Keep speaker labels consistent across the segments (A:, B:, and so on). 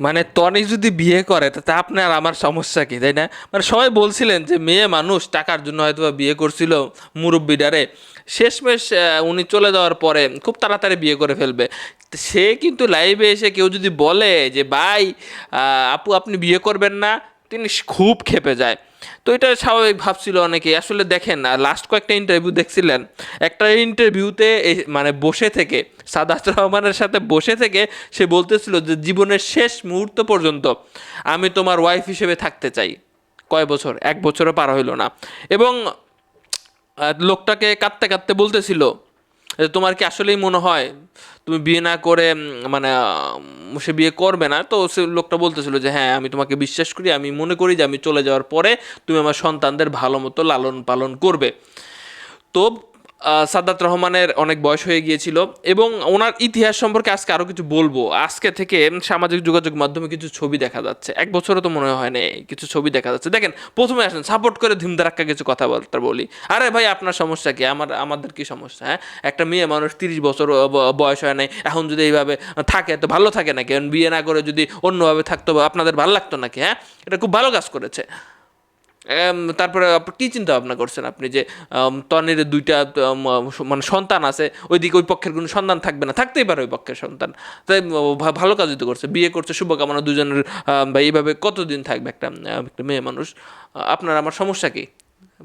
A: মানে তনি যদি বিয়ে করে, তাতে আপনার আমার সমস্যা কি, তাই না? মানে সবাই বলছিলেন যে মেয়ে মানুষ টাকার জন্য হয়তো বিয়ে করছিল মুরব্বিডারে শেষমেশ উনি চলে যাওয়ার পরে খুব তাড়াতাড়ি বিয়ে করে ফেলবে। সে কিন্তু লাইভে এসে কেউ যদি বলে যে, ভাই আপু, আপনি বিয়ে করবেন না, তিনি খুব খেপে যায়। তো এটা স্বাভাবিক ভাবছিল অনেকে। আসলে দেখেন লাস্ট কয়েকটা ইন্টারভিউ দেখছিলেন, একটা ইন্টারভিউতে মানে বসে থেকে, সাদাত রহমানের সাথে বসে থেকে সে বলতেছিল যে, জীবনের শেষ মুহূর্ত পর্যন্ত আমি তোমার ওয়াইফ হিসেবে থাকতে চাই। কয় বছর? এক বছরও পার হইল না। এবং লোকটাকে কাঁদতে কাঁদতে বলতেছিল তোমার কি আসলেই মনে হয় তুমি বিয়ে না করে মানে সে বিয়ে করবে না? তো সে লোকটা বলতেছিল যে হ্যাঁ আমি তোমাকে বিশ্বাস করি, আমি মনে করি যে আমি চলে যাওয়ার পরে তুমি আমার সন্তানদের ভালো মতো লালন পালন করবে। তো সাদ্দাত রহমানের অনেক বয়স হয়ে গিয়েছিল এবং ওনার ইতিহাস সম্পর্কে আজকে আরও কিছু বলব। আজকে থেকে সামাজিক যোগাযোগ মাধ্যমে কিছু ছবি দেখা যাচ্ছে। এক বছরও তো মনে হয় না কিছু ছবি দেখা যাচ্ছে। দেখেন, প্রথমে আসেন সাপোর্ট করে ধিমধারাক্কা কিছু কথাবার্তা বলি। আরে ভাই, আপনার সমস্যা কি? আমার, আমাদের কি সমস্যা হ্যাঁ? একটা মেয়ে মানুষ তিরিশ বছর বয়স হয় নাই, এখন যদি এইভাবে থাকে, তো ভালো থাকে নাকি? বিয়ে না করে যদি অন্যভাবে থাকতো আপনাদের ভালো লাগতো নাকি হ্যাঁ? এটা খুব ভালো কাজ করেছে। তারপরে কি চিন্তা ভাবনা করছেন আপনি যে তনের দুইটা মানে সন্তান আছে, ওইদিকে ওই পক্ষের কোনো সন্তান থাকবে না, থাকতেই পারে ওই পক্ষের সন্তান। তাই ভালো কাজই তো করছে, বিয়ে করছে, শুভকামনা দুজনের ভাই এইভাবে কতদিন থাকবে একটা একটা মেয়ে মানুষ? আপনার আমার সমস্যা কি?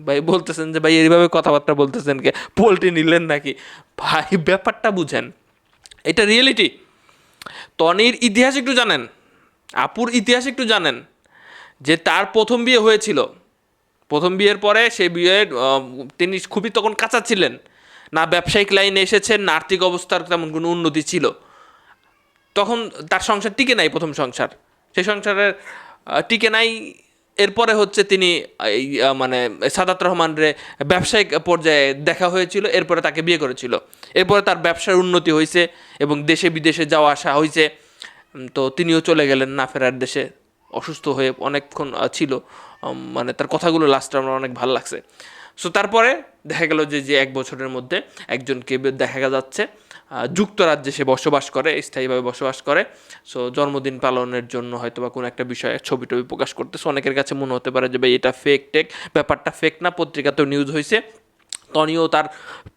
A: ভাই বলতেছেন যে, ভাই এইভাবে কথাবার্তা বলতেছেন কে? পোল্ট্রি নিলেন নাকি? ভাই, ব্যাপারটা বুঝেন, এটা রিয়েলিটি। তনির ইতিহাস একটু জানেন, আপুর ইতিহাস একটু জানেন, যে তার প্রথম বিয়ে হয়েছিল। প্রথম বিয়ের পরে বিয়ের আহ, তিনি খুবই তখন কাঁচা ছিলেন। না ব্যবসায়িক লাইনে এসেছেন না আর্থিক অবস্থার তেমন কোনো উন্নতি ছিল। তখন তার সংসার টিকে নাই প্রথম সংসার। সেই সংসারের টিকে নাই। এরপরে হচ্ছে তিনি এই মানে সাদাত রহমানরে ব্যবসায়িক পর্যায়ে দেখা হয়েছিল এরপরে তাকে বিয়ে করেছিল। এরপরে তার ব্যবসার উন্নতি হয়েছে এবং দেশে বিদেশে যাওয়া আসা হয়েছে। তো তিনিও চলে গেলেন না ফেরার দেশে। অসুস্থ হয়ে অনেকক্ষণ ছিল। মানে তার কথাগুলো লাস্টে আমার অনেক ভালো লাগছে। সো তারপরে দেখা গেল যে যে এক বছরের মধ্যে একজনকে দেখা যাচ্ছে যুক্তরাজ্যে সে বসবাস করে, স্থায়ীভাবে বসবাস করে। সো জন্মদিন পালনের জন্য হয়তো বা কোনো একটা বিষয়ে ছবি টবি প্রকাশ করতেছে। অনেকের কাছে মনে হতে পারে যে, ভাই, এটা ফেক টেক ব্যাপারটা ফেক না, পত্রিকাতেও নিউজ হয়েছে তনিও তার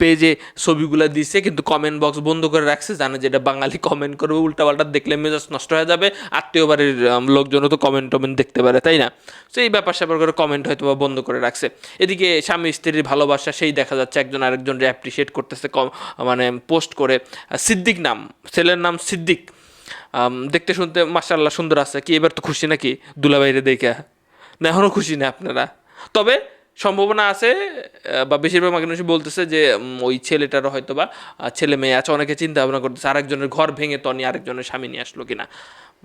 A: পেজে ছবিগুলো দিছে, কিন্তু কমেন্ট বক্স বন্ধ করে রাখছে, জানে যে এটা বাঙালি কমেন্ট করবে, উল্টাপাল্টা দেখলে মেজাজ নষ্ট হয়ে যাবে, আত্মীয় বাড়ির লোকজনও তো কমেন্ট টমেন্ট দেখতে পারে, তাই না? তো এই ব্যাপার স্যাপার করে কমেন্ট হয়তো বা বন্ধ করে রাখছে। এদিকে স্বামী স্ত্রীর ভালোবাসা, সেই দেখা যাচ্ছে একজন আরেকজনকে অ্যাপ্রিসিয়েট করতেছে, কম মানে পোস্ট করে। সিদ্দিক নাম, ছেলের নাম সিদ্দিক। দেখতে শুনতে মাসাল্লাহ সুন্দর আছে, কি এবার তো খুশি নাকি? দুলাবাইরে দেখে। না এখনও খুশি না আপনারা। তবে সম্ভাবনা আছে বা বেশিরভাগ মানুষই বলতেছে যে ওই ছেলেটারও হয়তো বা ছেলে মেয়ে আছে। অনেকে চিন্তা ভাবনা করতেছে, আরেকজনের ঘর ভেঙে তনি আরেকজনের স্বামী নিয়ে আসলো কিনা।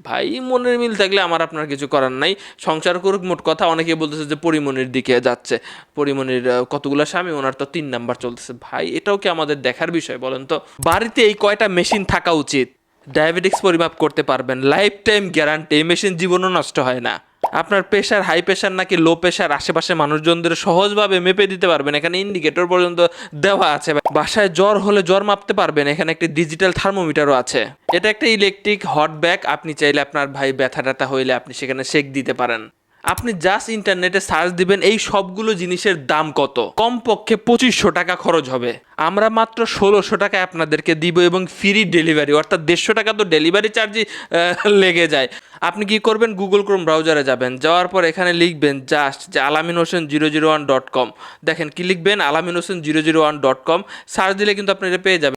A: ভাই, মনের মিল থাকলে আমার আপনার কিছু করার নাই। সংসার করুক, মোট কথা। অনেকে বলতেছে যে পরিমণির দিকে যাচ্ছে। পরিমণির কতগুলো স্বামী, ওনার তো তিন নাম্বার চলতেছে। ভাই, এটাও কি আমাদের দেখার বিষয় বলেন তো? বাড়িতে এই কয়টা মেশিন থাকা উচিত? ডায়াবেটিক্স পরিমাপ করতে পারবেন। লাইফ টাইম গ্যারান্টি মেশিন জীবনও নষ্ট হয় না। আপনার প্রেশার হাই প্রেশার নাকি লো প্রেশার আশেপাশে মানুষজনদের সহজভাবে মেপে দিতে পারবেন। এখানে ইন্ডিকেটর পর্যন্ত দেওয়া আছে। বাসায় জ্বর হলে জ্বর মাপতে পারবেন। এখানে একটি ডিজিটাল থার্মোমিটারও আছে। এটা একটা ইলেকট্রিক হট ব্যাগ আপনি চাইলে আপনার ভাই ব্যথা ট্যাথা হইলে আপনি সেখানে সেক দিতে পারেন। আপনি জাস্ট ইন্টারনেটে সার্চ দিবেন এই সবগুলো জিনিসের দাম কত? কমপক্ষে পঁচিশশো টাকা খরচ হবে। আমরা মাত্র ষোলোশো টাকায় আপনাদেরকে দিব এবং ফ্রি ডেলিভারি অর্থাৎ দেড়শো টাকা তো ডেলিভারি চার্জই লেগে যায়। আপনি কি করবেন? গুগল ক্রোম ব্রাউজারে যাবেন। যাওয়ার পর এখানে লিখবেন জাস্ট যে Alamin Hossain zero zero one dot com দেখেন কি লিখবেন? Alamin Hossain zero zero one dot com search দিলে কিন্তু আপনি এটা পেয়ে যাবেন।